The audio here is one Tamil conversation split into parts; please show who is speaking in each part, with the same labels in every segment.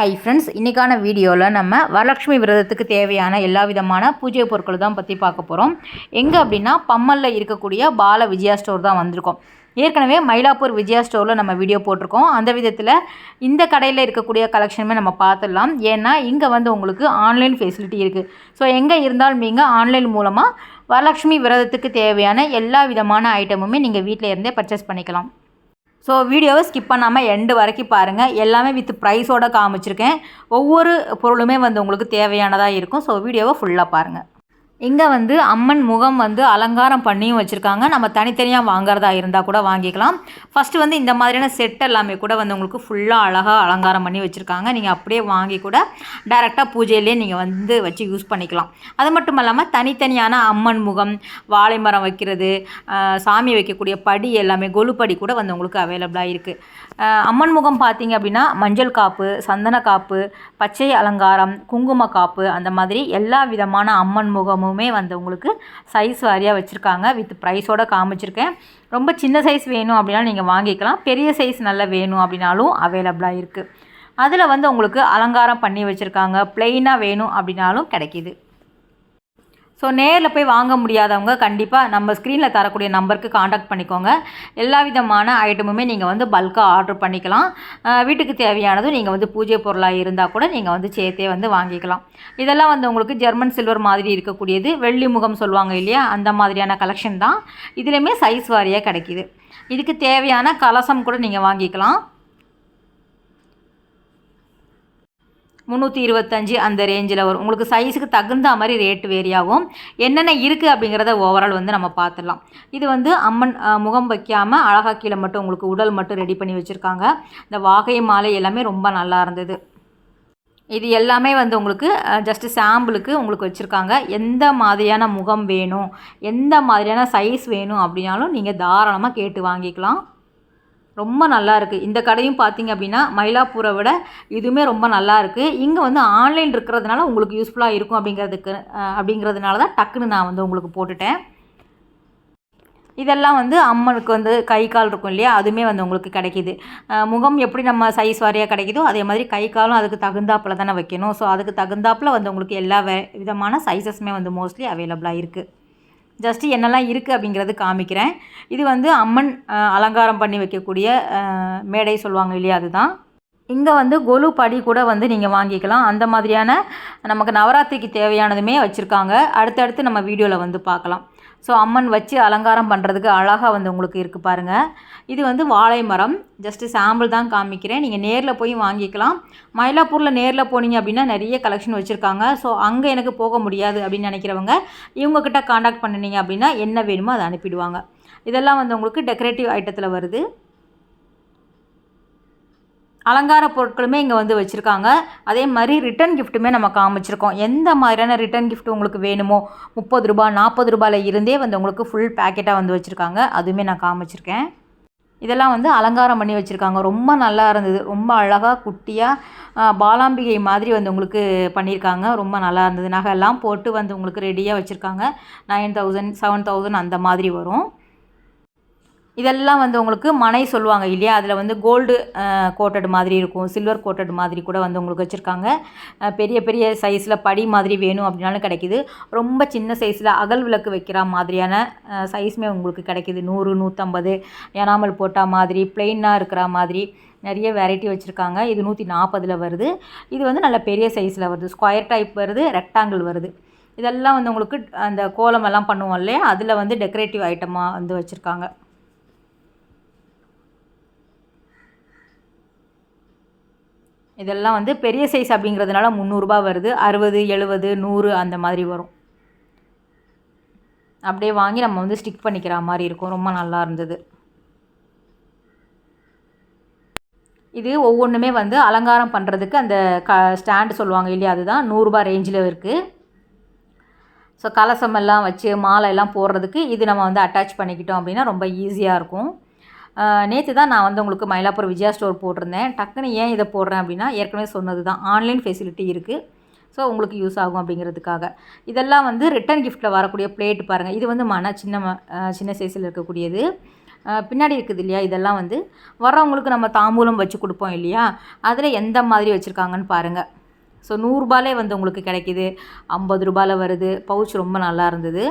Speaker 1: ஹை ஃப்ரெண்ட்ஸ் இன்றைக்கான வீடியோவில் நம்ம வரலட்சுமி விரதத்துக்கு தேவையான எல்லா விதமான பூஜை பொருட்கள் தான் பற்றி பார்க்க போகிறோம் எங்கே அப்படின்னா பம்மலில் இருக்கக்கூடிய பால விஜயா ஸ்டோர் தான் வந்திருக்கோம். ஏற்கனவே மயிலாப்பூர் விஜயா ஸ்டோரில் நம்ம வீடியோ போட்டிருக்கோம். அந்த விதத்தில் இந்த கடையில் இருக்கக்கூடிய கலெக்ஷனுமே நம்ம பார்த்துடலாம். ஏன்னா இங்கே வந்து உங்களுக்கு ஆன்லைன் ஃபெசிலிட்டி இருக்குது ஸோ எங்கே இருந்தாலும் நீங்கள் ஆன்லைன் மூலமாக வரலட்சுமி விரதத்துக்கு தேவையான எல்லா விதமான ஐட்டமுமே நீங்கள் வீட்டில் இருந்தே பர்ச்சேஸ் பண்ணிக்கலாம். ஸோ வீடியோவை ஸ்கிப் பண்ணாமல் எண்டு வரைக்கும் பாருங்கள் எல்லாமே வித் ப்ரைஸோட காமிச்சிருக்கேன். ஒவ்வொரு பொருளுமே வந்து உங்களுக்கு தேவையானதாக இருக்கும். ஸோ வீடியோவை ஃபுல்லாக பாருங்கள் இங்கே வந்து அம்மன் முகம் வந்து அலங்காரம் பண்ணியும் வச்சுருக்காங்க. நம்ம தனித்தனியாக வாங்குறதா இருந்தால் கூட வாங்கிக்கலாம். ஃபஸ்ட்டு வந்து இந்த மாதிரியான செட் எல்லாமே கூட வந்து உங்களுக்கு ஃபுல்லாக அழகாக அலங்காரம் பண்ணி வச்சுருக்காங்க. நீங்கள் அப்படியே வாங்கி கூட டைரெக்டாக பூஜையிலே நீங்கள் வந்து வச்சு யூஸ் பண்ணிக்கலாம். அது மட்டும் இல்லாமல் தனித்தனியான அம்மன் முகம் வாழை மரம் வைக்கிறது சாமி வைக்கக்கூடிய படி எல்லாமே கொலுப்படி கூட வந்து உங்களுக்கு அவைலபிளாக இருக்குது அம்மன் முகம் பார்த்தீங்க அப்படின்னா மஞ்சள் காப்பு சந்தன காப்பு பச்சை அலங்காரம் குங்கும காப்பு அந்த மாதிரி எல்லா விதமான அம்மன் முகமும் வந்து உங்களுக்கு சைஸ் வாரியாக வச்சுருக்காங்க. வித் ப்ரைஸோட காமிச்சிருக்கேன். ரொம்ப சின்ன சைஸ் வேணும் அப்படின்னா நீங்கள் வாங்கிக்கலாம். பெரிய சைஸ் நல்லா வேணும் அப்படின்னாலும் அவைலபிளாக இருக்குது அதில் வந்து உங்களுக்கு அலங்காரம் பண்ணி வச்சுருக்காங்க. ப்ளெயினாக வேணும் அப்படின்னாலும் கிடைக்கிது. ஸோ நேரில் போய் வாங்க முடியாதவங்க கண்டிப்பாக நம்ம ஸ்க்ரீனில் தரக்கூடிய நம்பருக்கு காண்டாக்ட் பண்ணிக்கோங்க. எல்லா விதமான ஐட்டமுமே நீங்கள் வந்து பல்காக ஆர்டர் பண்ணிக்கலாம். வீட்டுக்கு தேவையானதும் நீங்கள் வந்து பூஜை பொருளாக இருந்தால் கூட நீங்கள் வந்து சேர்த்தே வந்து வாங்கிக்கலாம். இதெல்லாம் வந்து உங்களுக்கு ஜெர்மன் சில்வர் மாதிரி இருக்கக்கூடியது. வெள்ளி முகம் சொல்லுவாங்க இல்லையா? அந்த மாதிரியான கலெக்ஷன் தான். இதுலேயுமே சைஸ் வாரியாக கிடைக்கிது. இதுக்கு தேவையான கலசம் கூட நீங்கள் வாங்கிக்கலாம். முந்நூற்றி இருபத்தஞ்சி அந்த ரேஞ்சில் வரும். உங்களுக்கு சைஸுக்கு தகுந்த மாதிரி ரேட் வேரி ஆகும் என்னென்ன இருக்குது அப்படிங்கிறத ஓவரால் வந்து நம்ம பார்த்துடலாம். இது வந்து அம்மன் முகம் வைக்காமல் அழகா கீழே மட்டும் உங்களுக்கு உடல் மட்டும் ரெடி பண்ணி வச்சுருக்காங்க. இந்த வாகை மாலை எல்லாமே ரொம்ப நல்லா இருந்தது. இது எல்லாமே வந்து உங்களுக்கு ஜஸ்ட்டு சாம்பிளுக்கு உங்களுக்கு வச்சுருக்காங்க. எந்த மாதிரியான முகம் வேணும் எந்த மாதிரியான சைஸ் வேணும் அப்படின்னாலும் நீங்கள் தாராளமாக கேட்டு வாங்கிக்கலாம். ரொம்ப நல்லா இருக்குது இந்த கடையும் பார்த்தீங்க அப்படின்னா மயிலாப்பூரை விட இதுவுமே ரொம்ப நல்லா இருக்குது இங்கே வந்து ஆன்லைன் இருக்கிறதுனால உங்களுக்கு யூஸ்ஃபுல்லாக இருக்கும் அப்படிங்கிறதுக்கு அப்படிங்கிறதுனால தான் டக்குன்னு நான் வந்து உங்களுக்கு போட்டுட்டேன். இதெல்லாம் வந்து அம்மனுக்கு வந்து கை கால் இருக்கும் இல்லையா? அதுவுமே வந்து உங்களுக்கு கிடைக்கிது. முகம் எப்படி நம்ம சைஸ் வாரியாக கிடைக்குதோ அதே மாதிரி கை காலும் அதுக்கு தகுந்தாப்பில் தானே வைக்கணும். ஸோ அதுக்கு தகுந்தாப்பில் வந்து உங்களுக்கு எல்லா வே விதமான சைஸஸுமே வந்து மோஸ்ட்லி அவைலபிளாக இருக்குது ஜஸ்ட்டு என்னெல்லாம் இருக்குது அப்படிங்கிறது காமிக்கிறேன். இது வந்து அம்மன் அலங்காரம் பண்ணி வைக்கக்கூடிய மேடை சொல்லுவாங்க இல்லையா அதுதான். இங்கே வந்து கொலு படி கூட வந்து நீங்கள் வாங்கிக்கலாம். அந்த மாதிரியான நமக்கு நவராத்திரிக்கு தேவையானதுமே வச்சுருக்காங்க. அடுத்தடுத்து நம்ம வீடியோவில் வந்து பார்க்கலாம். ஸோ அம்மன் வச்சு அலங்காரம் பண்ணுறதுக்கு அழகாக வந்து உங்களுக்கு இருக்குது பாருங்கள் இது வந்து வாழை மரம். ஜஸ்ட்டு சாம்பிள் தான் காமிக்கிறேன். நீங்கள் நேரில் போய் வாங்கிக்கலாம். மயிலாப்பூரில் நேரில் போனீங்க அப்படின்னா நிறைய கலெக்ஷன் வச்சுருக்காங்க. ஸோ அங்கே எனக்கு போக முடியாது அப்படின்னு நினைக்கிறவங்க இவங்கக்கிட்ட காண்டாக்ட் பண்ணினீங்க அப்படின்னா என்ன வேணுமோ அதை அனுப்பிடுவாங்க. இதெல்லாம் வந்து உங்களுக்கு டெக்கரேட்டிவ் ஐட்டத்தில் வருது. அலங்கார பொருட்களுமே இங்கே வந்து வச்சுருக்காங்க. அதே மாதிரி ரிட்டன் கிஃப்ட்டுமே நம்ம காமிச்சிருக்கோம். எந்த மாதிரியான ரிட்டன் கிஃப்ட் உங்களுக்கு வேணுமோ முப்பது ரூபா நாற்பது ரூபாயில் இருந்தே வந்து உங்களுக்கு ஃபுல் பேக்கெட்டாக வந்து வச்சுருக்காங்க. அதுவுமே நான் காமிச்சிருக்கேன். இதெல்லாம் வந்து அலங்காரம் பண்ணி வச்சுருக்காங்க. ரொம்ப நல்லா இருந்தது. ரொம்ப அழகாக குட்டியாக பாலாம்பிகை மாதிரி வந்து உங்களுக்கு பண்ணியிருக்காங்க. ரொம்ப நல்லா இருந்தது. நகையெல்லாம் போட்டு வந்து உங்களுக்கு ரெடியாக வச்சுருக்காங்க. நைன் தௌசண்ட் செவன் தௌசண்ட் அந்த மாதிரி வரும். இதெல்லாம் வந்து உங்களுக்கு மனை சொல்லுவாங்க இல்லையா? அதில் வந்து கோல்டு கோட்டட் மாதிரி இருக்கும். சில்வர் கோட்டட் மாதிரி கூட வந்து உங்களுக்கு வச்சுருக்காங்க. பெரிய பெரிய சைஸில் படி மாதிரி வேணும் அப்படின்னாலும் கிடைக்கிது. ரொம்ப சின்ன சைஸில் அகல் விளக்கு வைக்கிற மாதிரியான சைஸுமே உங்களுக்கு கிடைக்கிது. நூறு நூற்றம்பது எனாமல் போட்டால் மாதிரி பிளெயினாக இருக்கிற மாதிரி நிறைய வெரைட்டி வச்சுருக்காங்க. இது நூற்றி நாற்பதில் வருது. இது வந்து நல்ல பெரிய சைஸில் வருது. ஸ்கொயர் டைப் வருது ரெக்டாங்கிள் வருது. இதெல்லாம் வந்து உங்களுக்கு அந்த கோலமெல்லாம் பண்ணுவோம் இல்லையா? அதில் வந்து டெக்கரேட்டிவ் ஐட்டமாக வந்து வச்சுருக்காங்க. இதெல்லாம் வந்து பெரிய சைஸ் அப்படிங்கிறதுனால முந்நூறுரூபா வருது. அறுபது எழுபது நூறு அந்த மாதிரி வரும். அப்படியே வாங்கி நம்ம வந்து ஸ்டிக் பண்ணிக்கிற மாதிரி இருக்கும். ரொம்ப நல்லா இருந்தது. இது ஒவ்வொன்றுமே வந்து அலங்காரம் பண்ணுறதுக்கு அந்த க ஸ்டாண்டு சொல்லுவாங்க இல்லையா? அதுதான் நூறுரூபா ரேஞ்சில் இருக்குது ஸோ கலசமெல்லாம் வச்சு மாலை எல்லாம் போடுறதுக்கு இது நம்ம வந்து அட்டாச் பண்ணிக்கிட்டோம் அப்படின்னா ரொம்ப ஈஸியாக இருக்கும். நேற்று தான் நான் வந்து உங்களுக்கு மயிலாப்பூர் விஜயா ஸ்டோர் போட்டிருந்தேன். டக்குன்னு ஏன் இதை போடுறேன் அப்படின்னா ஏற்கனவே சொன்னது தான். ஆன்லைன் ஃபெசிலிட்டி இருக்குது ஸோ உங்களுக்கு யூஸ் ஆகும் அப்படிங்கிறதுக்காக. இதெல்லாம் வந்து ரிட்டன் கிஃப்ட்டில் வரக்கூடிய பிளேட் பாருங்கள் இது வந்து மன சின்ன ம- சின்ன சைஸில் இருக்கக்கூடியது. பின்னாடி இருக்குது இல்லையா? இதெல்லாம் வந்து வர்றவங்களுக்கு நம்ம தாம்பூலம் வச்சு கொடுப்போம் இல்லையா? அதில் எந்த மாதிரி வச்சுருக்காங்கன்னு பாருங்கள் ஸோ நூறுரூபாலே வந்து உங்களுக்கு கிடைக்கிது. ஐம்பது ரூபாயில் வருது. பவுச் ரொம்ப நல்லா இருந்தது.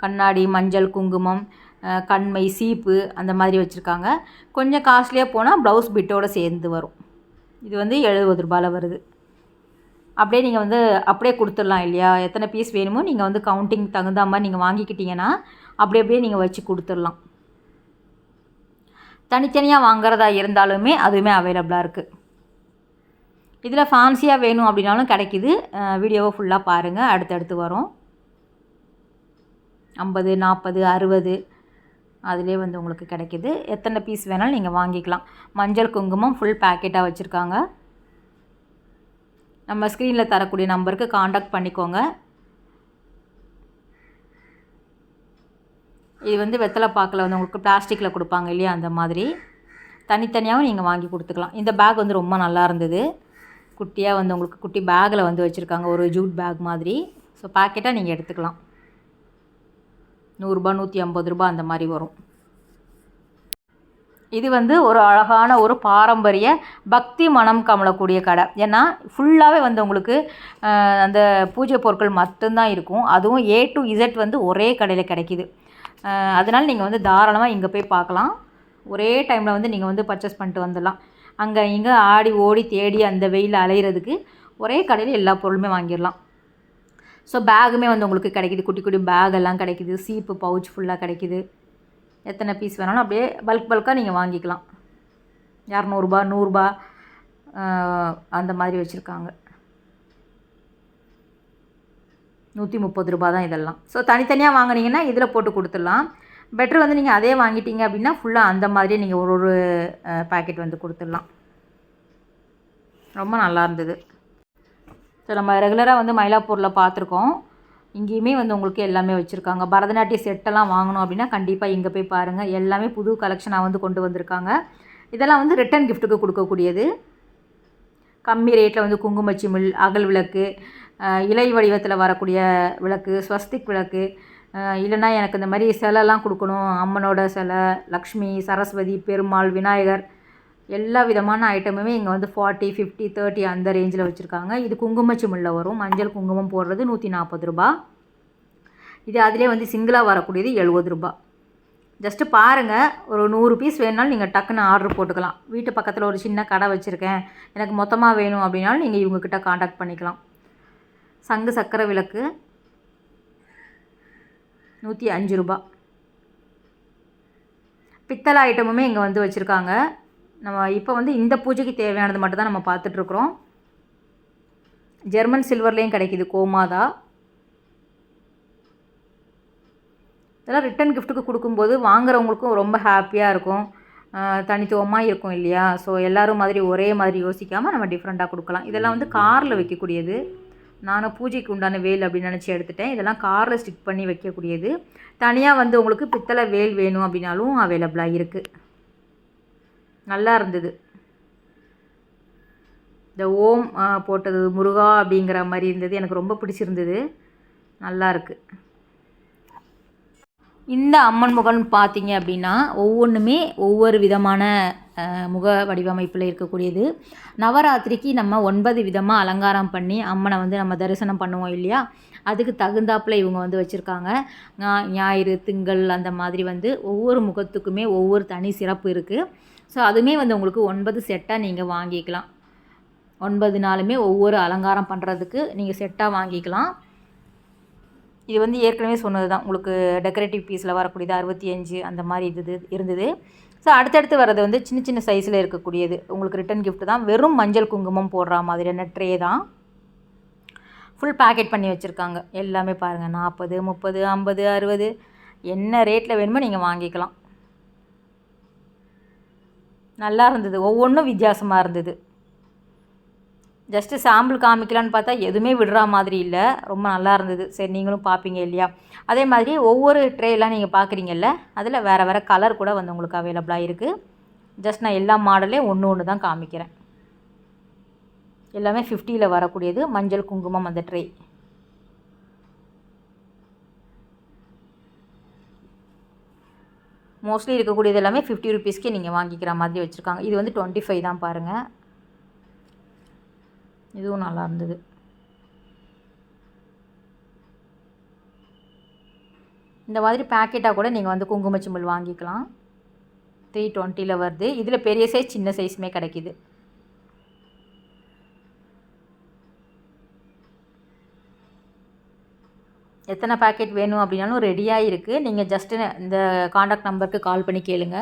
Speaker 1: கண்ணாடி மஞ்சள் குங்குமம் கண்மை சீப்பு அந்த மாதிரி வச்சுருக்காங்க. கொஞ்சம் காஸ்ட்லியாக போனால் ப்ளவுஸ் பிட்டோடு சேர்ந்து வரும். இது வந்து எழுபது ரூபாயில் வருது. அப்படியே நீங்கள் வந்து அப்படியே கொடுத்துடலாம் இல்லையா? எத்தனை பீஸ் வேணுமோ நீங்கள் வந்து கவுண்டிங் தகுந்த மாதிரி நீங்கள் வாங்கிக்கிட்டிங்கன்னா அப்படி அப்படியே நீங்கள் வச்சு கொடுத்துடலாம். தனித்தனியாக வாங்குறதா இருந்தாலுமே அதுவுமே அவைலபிளாக இருக்குது இதில் ஃபேன்சியாக வேணும் அப்படின்னாலும் கிடைக்கிது. வீடியோவை ஃபுல்லாக பாருங்கள் அடுத்தடுத்து வரும். ஐம்பது நாற்பது அறுபது அதிலே வந்து உங்களுக்கு கிடைக்கிது. எத்தனை பீஸ் வேணாலும் நீங்கள் வாங்கிக்கலாம். மஞ்சள் குங்குமம் ஃபுல் பேக்கெட்டாக வச்சுருக்காங்க. நம்ம ஸ்க்ரீனில் தரக்கூடிய நம்பருக்கு காண்டாக்ட் பண்ணிக்கோங்க. இது வந்து வெத்தலை பாக்கில் வந்து உங்களுக்கு பிளாஸ்டிக்கில் கொடுப்பாங்க இல்லையா அந்த மாதிரி. தனித்தனியாகவும் நீங்கள் வாங்கி கொடுத்துக்கலாம். இந்த பேக் வந்து ரொம்ப நல்லா இருந்தது. குட்டியாக வந்து உங்களுக்கு குட்டி பேக்கில் வந்து வச்சுருக்காங்க. ஒரு ஜூட் பேக் மாதிரி. ஸோ பேக்கெட்டாக நீங்கள் எடுத்துக்கலாம். நூறுரூபா நூற்றி ஐம்பது ரூபா அந்த மாதிரி வரும். இது வந்து ஒரு அழகான ஒரு பாரம்பரிய பக்தி மனம் கமலக்கூடிய கடை. ஏன்னா ஃபுல்லாகவே வந்து உங்களுக்கு அந்த பூஜை பொருட்கள் மட்டும்தான் இருக்கும். அதுவும் ஏ டு இசட் வந்து ஒரே கடையில் கிடைக்கிது. அதனால் நீங்கள் வந்து தாராளமாக இங்கே போய் பார்க்கலாம். ஒரே டைமில் வந்து நீங்கள் வந்து பர்ச்சேஸ் பண்ணிட்டு வந்துடலாம். அங்கே இங்கே ஆடி ஓடி தேடி அந்த வெயில் அலையிறதுக்கு ஒரே கடையில் எல்லா பொருளுமே வாங்கிடலாம். ஸோ பேகுமே வந்து உங்களுக்கு கிடைக்கிது. குட்டி குட்டி பேக் எல்லாம் கிடைக்கிது. சீப்பு பவுச் ஃபுல்லாக கிடைக்கிது. எத்தனை பீஸ் வேணாலும் அப்படியே பல்க் பல்காக நீங்கள் வாங்கிக்கலாம். இரநூறுபா நூறுரூபா அந்த மாதிரி வச்சுருக்காங்க. நூற்றி முப்பது ரூபா தான் இதெல்லாம். ஸோ தனித்தனியாக வாங்குனீங்கன்னா இதில் போட்டு கொடுத்துடலாம். பெட்ரு வந்து நீங்கள் அதே வாங்கிட்டீங்க அப்படின்னா ஃபுல்லாக அந்த மாதிரியே நீங்கள் ஒரு ஒரு பேக்கெட் வந்து கொடுத்துடலாம். ரொம்ப நல்லா இருந்தது. ஸோ நம்ம ரெகுலராக வந்து மயிலாப்பூரில் பார்த்துருக்கோம் இங்கேயுமே வந்து உங்களுக்கு எல்லாமே வச்சுருக்காங்க. பரதநாட்டிய செட்டெல்லாம் வாங்கணும் அப்படின்னா கண்டிப்பாக இங்கே போய் பாருங்கள் எல்லாமே புது கலெக்ஷனாக வந்து கொண்டு வந்திருக்காங்க. இதெல்லாம் வந்து ரிட்டன் கிஃப்ட்டுக்கு கொடுக்கக்கூடியது. கம்மி ரேட்டில் வந்து குங்குமச்சிமிழ் அகல் விளக்கு இலை வடிவத்தில் வரக்கூடிய விளக்கு ஸ்வஸ்திக் விளக்கு இல்லைன்னா எனக்கு இந்த மாதிரி சிலைலாம் கொடுக்கணும். அம்மனோட சிலை லக்ஷ்மி சரஸ்வதி பெருமாள் விநாயகர் எல்லா விதமான ஐட்டமுமே இங்கே வந்து ஃபார்ட்டி ஃபிஃப்டி தேர்ட்டி அந்த ரேஞ்சில் வச்சுருக்காங்க. இது குங்குமச்சிமிழில் வரும். மஞ்சள் குங்குமம் போடுறது நூற்றி நாற்பது ரூபா. இது அதிலே வந்து சிங்கிளாக வரக்கூடியது எழுபது ரூபா. ஜஸ்ட்டு பாருங்கள் ஒரு நூறு பீஸ் வேணுனாலும் நீங்கள் டக்குன்னு ஆர்டர் போட்டுக்கலாம். வீட்டு பக்கத்தில் ஒரு சின்ன கடை வச்சுருக்கேன். எனக்கு மொத்தமாக வேணும் அப்படின்னாலும் நீங்கள் இவங்கக்கிட்ட காண்டாக்ட் பண்ணிக்கலாம். சங்கு சக்கரை விளக்கு நூற்றி அஞ்சு ரூபா. பித்தளை ஐட்டமுமே இங்கே வந்து வச்சுருக்காங்க. நம்ம இப்போ வந்து இந்த பூஜைக்கு தேவையானது மட்டும் தான் நம்ம பார்த்துட்ருக்குறோம். ஜெர்மன் சில்வர்லேயும் கிடைக்கிது கோமாதா. இதெல்லாம் ரிட்டன் கிஃப்ட்டுக்கு கொடுக்கும்போது வாங்குறவங்களுக்கும் ரொம்ப ஹாப்பியாக இருக்கும். தனித்துவமாக இருக்கும் இல்லையா? ஸோ எல்லோரும் மாதிரி ஒரே மாதிரி யோசிக்காமல் நம்ம டிஃப்ரெண்ட்டாக கொடுக்கலாம். இதெல்லாம் வந்து காரில் வைக்கக்கூடியது. நானும் பூஜைக்கு உண்டான வேல் அப்படின்னு நினச்சி எடுத்துட்டேன். இதெல்லாம் காரில் ஸ்டிக் பண்ணி வைக்கக்கூடியது. தனியாக வந்து உங்களுக்கு பித்தளை வேல் வேணும் அப்படின்னாலும் அவைலபிளாக இருக்குது நல்லா இருந்தது. இந்த ஓம் போட்டது முருகா அப்படிங்கிற மாதிரி இருந்தது. எனக்கு ரொம்ப பிடிச்சிருந்தது. நல்லா இருக்குது இந்த அம்மன் முகம்னு பார்த்தீங்க அப்படின்னா ஒவ்வொன்றுமே ஒவ்வொரு விதமான முக வடிவமைப்பில் இருக்கக்கூடியது. நவராத்திரிக்கு நம்ம ஒன்பது விதமாக அலங்காரம் பண்ணி அம்மனை வந்து நம்ம தரிசனம் பண்ணுவோம் இல்லையா? அதுக்கு தகுந்தாப்பில் இவங்க வந்து வச்சுருக்காங்க. ஞாயிறு திங்கள் அந்த மாதிரி வந்து ஒவ்வொரு முகத்துக்குமே ஒவ்வொரு தனி சிறப்பு இருக்குது ஸோ அதுவுமே வந்து உங்களுக்கு ஒன்பது செட்டாக நீங்கள் வாங்கிக்கலாம். ஒன்பது நாளுமே ஒவ்வொரு அலங்காரம் பண்ணுறதுக்கு நீங்கள் செட்டாக வாங்கிக்கலாம். இது வந்து ஏற்கனவே சொன்னது தான் உங்களுக்கு டெக்கரேட்டிவ் பீஸில் வரக்கூடியது அறுபத்தி அஞ்சு அந்த மாதிரி இது இருந்தது. ஸோ அடுத்தடுத்து வர்றது வந்து சின்ன சின்ன சைஸில் இருக்கக்கூடியது. உங்களுக்கு ரிட்டன் கிஃப்ட் தான். வெறும் மஞ்சள் குங்குமம் போடுற மாதிரியான ட்ரே தான். ஃபுல் பேக்கெட் பண்ணி வச்சுருக்காங்க. எல்லாமே பாருங்கள் நாற்பது முப்பது ஐம்பது அறுபது என்ன ரேட்டில் வேணுமோ நீங்கள் வாங்கிக்கலாம். நல்லா இருந்தது. ஒவ்வொன்றும் வித்தியாசமாக இருந்தது. ஜஸ்ட்டு சாம்பிள் காமிக்கலான்னு பார்த்தா எதுவுமே விடுற மாதிரி இல்லை. ரொம்ப நல்லா இருந்தது. சரி நீங்களும் பார்ப்பீங்க இல்லையா? அதே மாதிரி ஒவ்வொரு ட்ரேலாம் நீங்கள் பார்க்குறீங்கல்ல அதில் வேறு வேறு கலர் கூட வந்து உங்களுக்கு அவைலபிளாக இருக்குது ஜஸ்ட் நான் எல்லா மாடலையும் ஒன்று ஒன்று தான் காமிக்கிறேன். எல்லாமே ஃபிஃப்டியில் வரக்கூடியது. மஞ்சள் குங்குமம் அந்த ட்ரே மோஸ்ட்லி இருக்கக்கூடியது எல்லாமே ஃபிஃப்டி ருபீஸ்க்கே நீங்கள் வாங்கிக்கிற மாதிரி வச்சுருக்காங்க. இது வந்து டுவெண்ட்டி ஃபைவ் தான் பாருங்கள் இதுவும் நல்லா இருந்தது. இந்த மாதிரி பேக்கெட்டாக கூட நீங்கள் வந்து குங்கும வாங்கிக்கலாம். த்ரீ டுவெண்ட்டியில் வருது. இதில் பெரிய சைஸ் சின்ன சைஸுமே கிடைக்கிது. எத்தனை பேக்கெட் வேணும் அப்படின்னாலும் ரெடியாக இருக்குது நீங்கள் ஜஸ்ட்டு இந்த காண்டாக்ட் நம்பருக்கு கால் பண்ணி கேளுங்க.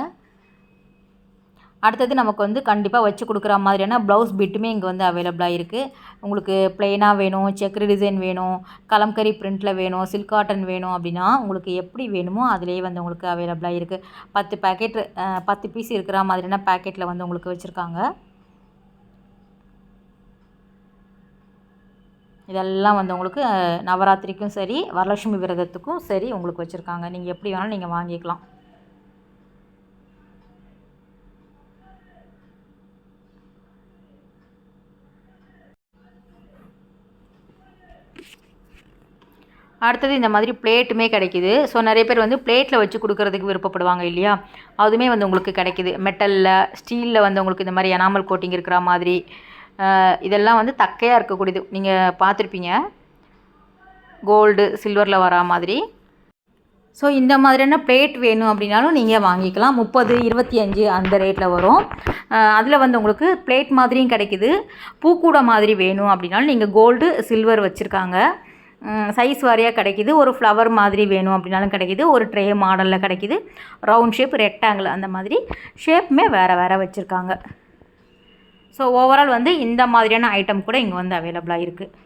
Speaker 1: அடுத்தது நமக்கு வந்து கண்டிப்பாக வச்சு கொடுக்குற மாதிரியான ப்ளவுஸ் பிட்டுமே இங்கே வந்து அவைலபிளாக இருக்குது உங்களுக்கு ப்ளெயினாக வேணும் செக்ரு டிசைன் வேணும் கலம்கரி பிரிண்ட்டில் வேணும் சில்க் காட்டன் வேணும் அப்படின்னா உங்களுக்கு எப்படி வேணுமோ அதுலேயே வந்து உங்களுக்கு அவைலபிளாக இருக்குது பத்து பேக்கெட் பத்து பீஸ் இருக்கிற மாதிரியான பேக்கெட்டில் வந்து உங்களுக்கு வச்சுருக்காங்க. இதெல்லாம் வந்து உங்களுக்கு நவராத்திரிக்கும் சரி வரலட்சுமி விரதத்துக்கும் சரி உங்களுக்கு வச்சுருக்காங்க. நீங்கள் எப்படி வேணாலும் நீங்கள் வாங்கிக்கலாம். அடுத்தது இந்த மாதிரி பிளேட்டுமே கிடைக்கிது. ஸோ நிறைய பேர் வந்து பிளேட்டில் வச்சு கொடுக்குறதுக்கு விருப்பப்படுவாங்க இல்லையா? அதுவுமே வந்து உங்களுக்கு கிடைக்கிது. மெட்டலில் ஸ்டீலில் வந்து உங்களுக்கு இந்த மாதிரி எனாமல் கோட்டிங் இருக்கிற மாதிரி இதெல்லாம் வந்து தக்கையாக இருக்கக்கூடியது. நீங்கள் பார்த்துருப்பீங்க. கோல்டு சில்வரில் வரா மாதிரி. ஸோ இந்த மாதிரியான பிளேட் வேணும் அப்படின்னாலும் நீங்கள் வாங்கிக்கலாம். முப்பது இருபத்தி அஞ்சு அந்த ரேட்டில் வரும். அதில் வந்து உங்களுக்கு பிளேட் மாதிரியும் கிடைக்கிது. பூக்கூடை மாதிரி வேணும் அப்படின்னாலும் நீங்கள் கோல்டு சில்வர் வச்சுருக்காங்க. சைஸ் வாரியாக கிடைக்கிது. ஒரு ஃப்ளவர் மாதிரி வேணும் அப்படின்னாலும் கிடைக்கிது. ஒரு ட்ரே மாடலில் கிடைக்கிது. ரவுண்ட் ஷேப் ரெக்டாங்கிள் அந்த மாதிரி ஷேப்புமே வேறு வேறு வச்சுருக்காங்க. ஸோ ஓவரால் வந்து இந்த மாதிரியான ஐட்டம் கூட இங்கே வந்து அவைலபிளாக இருக்குது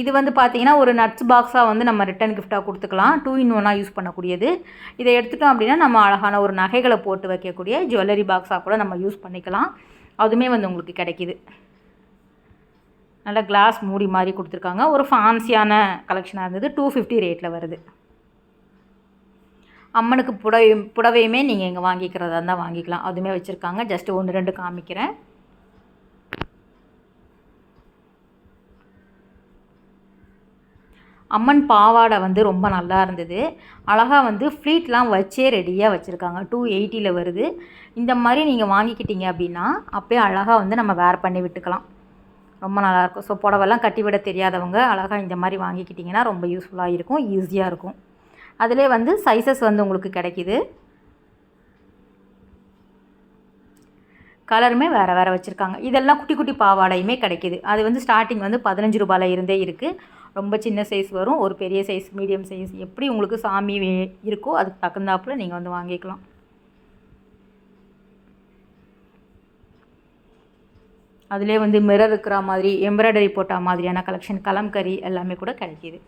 Speaker 1: இது வந்து பார்த்திங்கன்னா ஒரு நட்ஸ் பாக்ஸாக வந்து நம்ம ரிட்டன் கிஃப்டாக கொடுத்துக்கலாம். டூ இன் ஒன்னாக யூஸ் பண்ணக்கூடியது. இதை எடுத்துட்டோம் அப்படின்னா நம்ம அழகான ஒரு நகைகளை போட்டு வைக்கக்கூடிய ஜுவல்லரி பாக்ஸாக கூட நம்ம யூஸ் பண்ணிக்கலாம். அதுவுமே வந்து உங்களுக்கு கிடைக்கிது. நல்ல கிளாஸ் மூடி மாதிரி கொடுத்துருக்காங்க. ஒரு ஃபேன்சியான கலெக்ஷனாக இருந்தது. டூ ஃபிஃப்டி ரேட்டில் வருது. அம்மனுக்கு புடவை புடவையுமே நீங்கள் இங்கே வாங்கிக்கிறதா இருந்தால் வாங்கிக்கலாம். அதுவுமே வச்சுருக்காங்க. ஜஸ்ட்டு ஒன்று ரெண்டு காமிக்கிறேன். அம்மன் பாவாடை வந்து ரொம்ப நல்லா இருந்தது. அழகாக வந்து ஃப்ளீட்லாம் வச்சே ரெடியாக வச்சுருக்காங்க. டூ எயிட்டியில் வருது. இந்த மாதிரி நீங்கள் வாங்கிக்கிட்டீங்க அப்படின்னா அப்போயே அழகாக வந்து நம்ம வேர் பண்ணி விட்டுக்கலாம். ரொம்ப நல்லாயிருக்கும் ஸோ புடவெல்லாம் கட்டி விட தெரியாதவங்க அழகாக இந்த மாதிரி வாங்கிக்கிட்டிங்கன்னா ரொம்ப யூஸ்ஃபுல்லாக இருக்கும் ஈஸியாக இருக்கும். அதிலே வந்து சைஸஸ் வந்து உங்களுக்கு கிடைக்கிது. கலருமே வேறு வேறு வச்சுருக்காங்க. இதெல்லாம் குட்டி குட்டி பாவாடையுமே கிடைக்கிது. அது வந்து ஸ்டார்டிங் வந்து பதினஞ்சு ரூபாயில் இருந்தே இருக்குது ரொம்ப சின்ன சைஸ் வரும். ஒரு பெரிய சைஸ் மீடியம் சைஸ் எப்படி உங்களுக்கு சாமி இருக்கோ அதுக்கு தகுந்தாப்புல நீங்கள் வந்து வாங்கிக்கலாம். அதிலே வந்து மிரர் இருக்கிற மாதிரி எம்ப்ராய்டரி போட்ட மாதிரியான கலெக்ஷன் கலம்கரி எல்லாமே கூட கிடைக்கிது.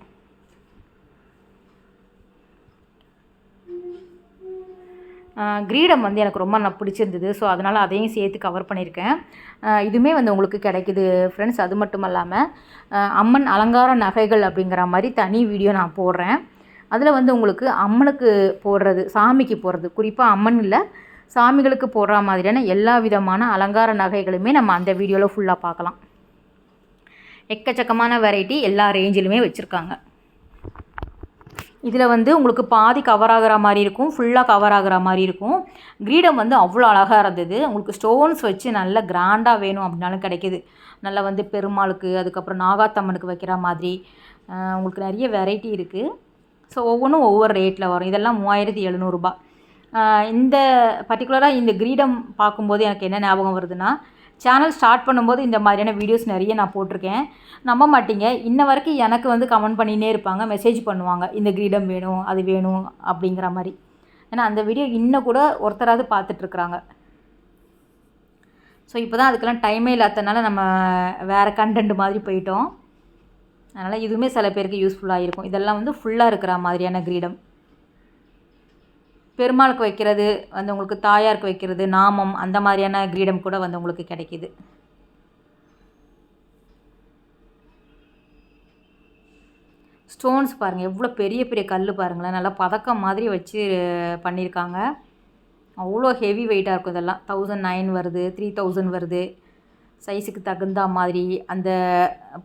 Speaker 1: கிரீடம் வந்து எனக்கு ரொம்ப நான் பிடிச்சிருந்தது. ஸோ அதனால் அதையும் சேர்த்து கவர் பண்ணியிருக்கேன். இதுவுமே வந்து உங்களுக்கு கிடைக்குது ஃப்ரெண்ட்ஸ் அது மட்டும் இல்லாமல் அம்மன் அலங்கார நகைகள் அப்படிங்கிற மாதிரி தனி வீடியோ நான் போடுறேன். அதில் வந்து உங்களுக்கு அம்மனுக்கு போடுறது சாமிக்கு போடுறது. குறிப்பாக அம்மன் இல்லை சாமிகளுக்கு போடுற மாதிரியான எல்லா விதமான அலங்கார நகைகளுமே நம்ம அந்த வீடியோவில் ஃபுல்லாக பார்க்கலாம். எக்கச்சக்கமான வெரைட்டி எல்லா ரேஞ்சிலுமே வச்சுருக்காங்க. இதில் வந்து உங்களுக்கு பாதி கவர் ஆகிற மாதிரி இருக்கும் ஃபுல்லாக கவர் ஆகிற மாதிரி இருக்கும். கிரீடம் வந்து அவ்வளோ அழகாக இருந்தது. உங்களுக்கு ஸ்டோன்ஸ் வச்சு நல்ல கிராண்டாக வேணும் அப்படின்னாலும் கிடைக்கிது. நல்லா வந்து பெருமாளுக்கு அதுக்கப்புறம் நாகாத்தம்மனுக்கு வைக்கிற மாதிரி உங்களுக்கு நிறைய வெரைட்டி இருக்குது ஸோ ஒவ்வொன்றும் ஒவ்வொரு ரேட்டில் வரும். இதெல்லாம் மூவாயிரத்தி எழுநூறுபா இந்த பர்டிகுலராக இந்த கிரீடம் பார்க்கும்போது எனக்கு என்ன ஞாபகம் வருதுன்னா சேனல் ஸ்டார்ட் பண்ணும்போது இந்த மாதிரியான வீடியோஸ் நிறைய நான் போட்டிருக்கேன். நம்ப மாட்டீங்க. இன்ன வரைக்கும் எனக்கு வந்து கமெண்ட் பண்ணினே இருப்பாங்க. மெசேஜ் பண்ணுவாங்க. இந்த கிரீடம் வேணும் அது வேணும் அப்படிங்கிற மாதிரி. ஏன்னா அந்த வீடியோ இன்னும் கூட ஒருத்தராவது பார்த்துட்ருக்குறாங்க. ஸோ இப்போ தான் அதுக்கெல்லாம் டைமே இல்லாதனால நம்ம வேறு கண்டென்ட் மாதிரி போயிட்டோம். அதனால் இதுவுமே சில பேருக்கு யூஸ்ஃபுல்லாக இருக்கும். இதெல்லாம் வந்து ஃபுல்லாக இருக்கிற மாதிரியான கிரீடம். பெருமாளுக்கு வைக்கிறது வந்து உங்களுக்கு தாயாருக்கு வைக்கிறது நாமம் அந்த மாதிரியான கிரீடம் கூட வந்து உங்களுக்கு கிடைக்கிது. ஸ்டோன்ஸ் பாருங்கள் எவ்வளோ பெரிய பெரிய கல் பாருங்களேன். நல்லா பதக்கம் மாதிரி வச்சு பண்ணியிருக்காங்க. அவ்வளோ ஹெவி வெயிட்டாக இருக்கும் இதெல்லாம். தௌசண்ட் நைன் வருது த்ரீ தௌசண்ட் வருது. சைஸுக்கு தகுந்த மாதிரி அந்த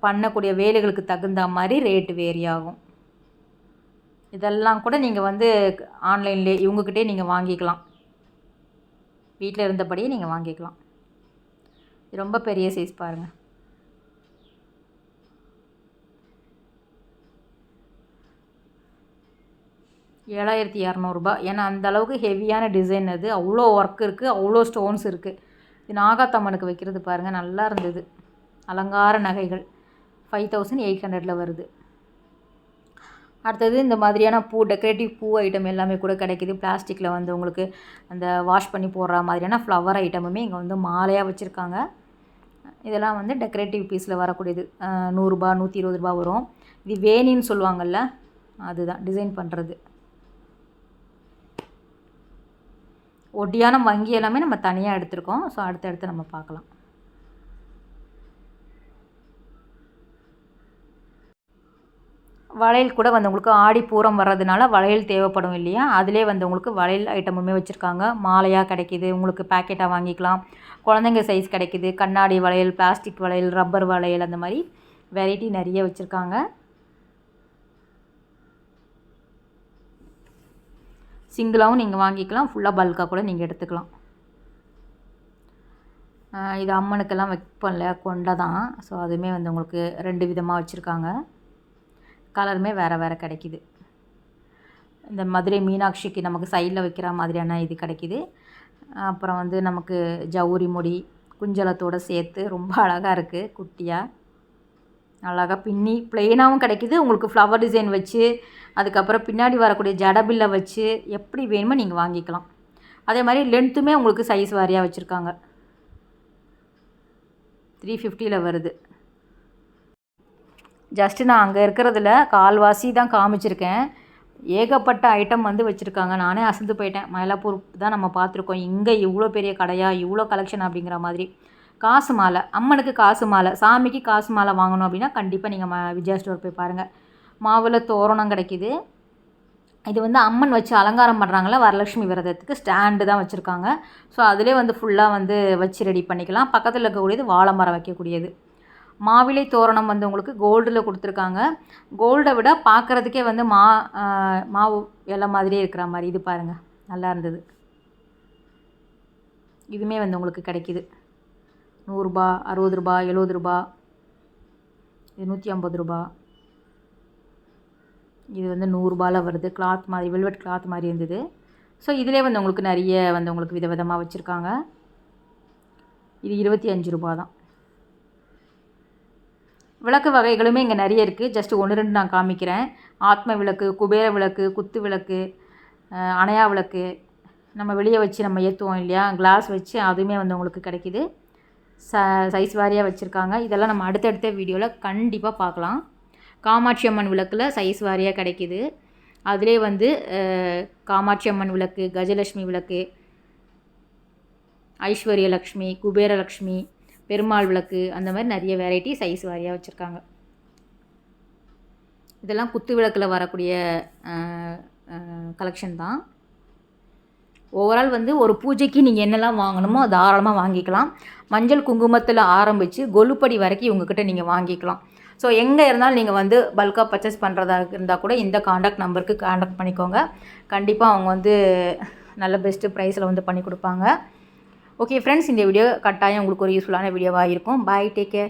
Speaker 1: பண்ணக்கூடிய வேலைகளுக்கு தகுந்த மாதிரி ரேட்டு வேரி ஆகும். இதெல்லாம் கூட நீங்கள் வந்து ஆன்லைன்லேயே இவங்கக்கிட்டே நீங்கள் வாங்கிக்கலாம். வீட்டில் இருந்தபடியே நீங்கள் வாங்கிக்கலாம். ரொம்ப பெரிய சைஸ் பாருங்கள் ஏழாயிரத்தி இரநூறுபா ஏன்னா அந்த அளவுக்கு ஹெவியான டிசைன் அது. அவ்வளோ ஒர்க் இருக்குது அவ்வளோ ஸ்டோன்ஸ் இருக்குது இது நாகாத்தம்மனுக்கு வைக்கிறது பாருங்கள் நல்லா இருந்தது. அலங்கார நகைகள். ஃபைவ் தௌசண்ட் எயிட் ஹண்ட்ரடில் வருது. அடுத்தது இந்த மாதிரியான பூ டெக்கரேட்டிவ் பூ ஐட்டம் எல்லாமே கூட கிடைக்கிது. பிளாஸ்டிக்கில் வந்து உங்களுக்கு அந்த வாஷ் பண்ணி போடுற மாதிரியான ஃப்ளவர் ஐட்டமுமே இங்கே வந்து மாலையாக வச்சுருக்காங்க. இதெல்லாம் வந்து டெக்கரேட்டிவ் பீஸில் வரக்கூடியது. நூறுரூபா நூற்றி இருபது ரூபா வரும். இது வேணின்னு சொல்லுவாங்கள்ல அதுதான் டிசைன் பண்ணுறது ஒட்டியான வங்கி எல்லாமே நம்ம தனியாக எடுத்திருக்கோம். ஸோ அடுத்தடுத்து நம்ம பார்க்கலாம். வளையல் கூட வந்து உங்களுக்கு ஆடி பூரம் வர்றதுனால வளையல் தேவைப்படும் இல்லையா? அதிலே வந்து உங்களுக்கு வளையல் ஐட்டமுமே வச்சுருக்காங்க. மாலையாக கிடைக்கிது உங்களுக்கு பேக்கெட்டாக வாங்கிக்கலாம். குழந்தைங்க சைஸ் கிடைக்கிது கண்ணாடி வளையல் பிளாஸ்டிக் வளையல் ரப்பர் வளையல் அந்த மாதிரி வெரைட்டி நிறைய வச்சுருக்காங்க. சிங்கிளாகவும் நீங்கள் வாங்கிக்கலாம் ஃபுல்லாக பல்காக கூட நீங்கள் எடுத்துக்கலாம். இது அம்மனுக்கெல்லாம் வைப்போம்ல கொண்டை தான் ஸோ அதுவுமே வந்து உங்களுக்கு ரெண்டு விதமாக வச்சுருக்காங்க. கலருமே வேறு வேறு கிடைக்கிது. இந்த மதுரை மீனாட்சிக்கு நமக்கு சைடில் வைக்கிற மாதிரியான இது கிடைக்கிது. அப்புறம் வந்து நமக்கு ஜவுரி முடி குஞ்சலத்தோடு சேர்த்து ரொம்ப அழகாக இருக்குது குட்டியாக அழகாக பின்னி ப்ளெயினாகவும் கிடைக்கிது. உங்களுக்கு ஃப்ளவர் டிசைன் வச்சு அதுக்கப்புறம் பின்னாடி வரக்கூடிய ஜடபில்லை வச்சு எப்படி வேணுமோ நீங்கள் வாங்கிக்கலாம். அதே மாதிரி லென்த்துமே உங்களுக்கு சைஸ் வாரியாக வச்சுருக்காங்க. த்ரீ ஃபிஃப்டியில் வருது. ஜஸ்ட்டு நான் அங்கே இருக்கிறதுல கால்வாசி தான் காமிச்சிருக்கேன். ஏகப்பட்ட ஐட்டம் வந்து வச்சுருக்காங்க. நானே அசந்து போயிட்டேன். மயிலாப்பூர் தான் நம்ம பார்த்துருக்கோம். இங்கே இவ்வளோ பெரிய கடையா இவ்வளோ கலெக்ஷன் அப்படிங்கிற மாதிரி. காசு மாலை. அம்மனுக்கு காசு மாலை. சாமிக்கு காசு மாலை வாங்கணும் அப்படின்னா கண்டிப்பாக நீங்கள் ம விஜயா ஸ்டோர் போய் பாருங்கள் மாவில் தோரணம் கிடைக்கிது. இது வந்து அம்மன் வச்சு அலங்காரம் பண்ணுறாங்கள வரலட்சுமி விரதத்துக்கு ஸ்டாண்டு தான் வச்சுருக்காங்க. ஸோ அதிலே வந்து ஃபுல்லாக வந்து வச்சு ரெடி பண்ணிக்கலாம். பக்கத்தில் இருக்கக்கூடியது வாழை மரம் வைக்கக்கூடியது. மாவிலை தோரணம் வந்து உங்களுக்கு கோல்டில் கொடுத்துருக்காங்க. கோல்டை விட பார்க்குறதுக்கே வந்து மா மாவு இலை மாதிரியே இருக்கிற மாதிரி இது பாருங்கள் நல்லா இருந்தது. இதுவுமே வந்து உங்களுக்கு கிடைக்கிது. நூறுரூபா அறுபது ரூபா எழுபது ரூபா இது நூற்றி ஐம்பது ரூபா. இது வந்து நூறுரூபாவில் வருது. கிளாத் மாதிரி வெல்வெட் கிளாத் மாதிரி இருந்தது. ஸோ இதிலே வந்து உங்களுக்கு நிறைய வந்து உங்களுக்கு விதவிதமாக வச்சுருக்காங்க. இது இருபத்தி அஞ்சு ரூபா தான் விளக்கு வகைகளுமே இங்கே நிறைய இருக்குது ஜஸ்ட் ஒன்று ரெண்டு நான் காமிக்கிறேன். ஆத்ம விளக்கு குபேர விளக்கு குத்து விளக்கு அணையா விளக்கு. நம்ம வெளியே வச்சு நம்ம ஏற்றுவோம் இல்லையா? கிளாஸ் வச்சு அதுவுமே வந்து உங்களுக்கு கிடைக்கிது. ச சைஸ் வாரியாக வச்சுருக்காங்க. இதெல்லாம் நம்ம அடுத்தடுத்த வீடியோவில் கண்டிப்பாக பார்க்கலாம். காமாட்சி அம்மன் விளக்கில் சைஸ் வாரியாக கிடைக்கிது. அதிலே வந்து காமாட்சி அம்மன் விளக்கு கஜலட்சுமி விளக்கு ஐஸ்வர்யலக்ஷ்மி குபேரலக்ஷ்மி பெருமாள் விளக்கு அந்த மாதிரி நிறைய வெரைட்டி சைஸ் வாரியாக வச்சுருக்காங்க. இதெல்லாம் குத்து விளக்கில் வரக்கூடிய கலெக்ஷன் தான். ஓவரால் வந்து ஒரு பூஜைக்கு நீங்கள் என்னெல்லாம் வாங்கணுமோ தாராளமாக வாங்கிக்கலாம். மஞ்சள் குங்குமத்தில் ஆரம்பித்து கொலுப்படி வரைக்கும் இவங்கக்கிட்ட நீங்கள் வாங்கிக்கலாம். ஸோ எங்கே இருந்தாலும் நீங்கள் வந்து பல்காக பர்ச்சேஸ் பண்ணுறதா இருந்தால் கூட இந்த காண்டாக்ட் நம்பருக்கு காண்டாக்ட் பண்ணிக்கோங்க. கண்டிப்பாக அவங்க வந்து நல்ல பெஸ்ட்டு ப்ரைஸில் வந்து பண்ணி கொடுப்பாங்க. ஓகே ஃப்ரெண்ட்ஸ் இந்த வீடியோ கட்டாயம் உங்களுக்கு ஒரு யூஸ்ஃபுல்லான வீடியோவாக இருக்கும். Bye take care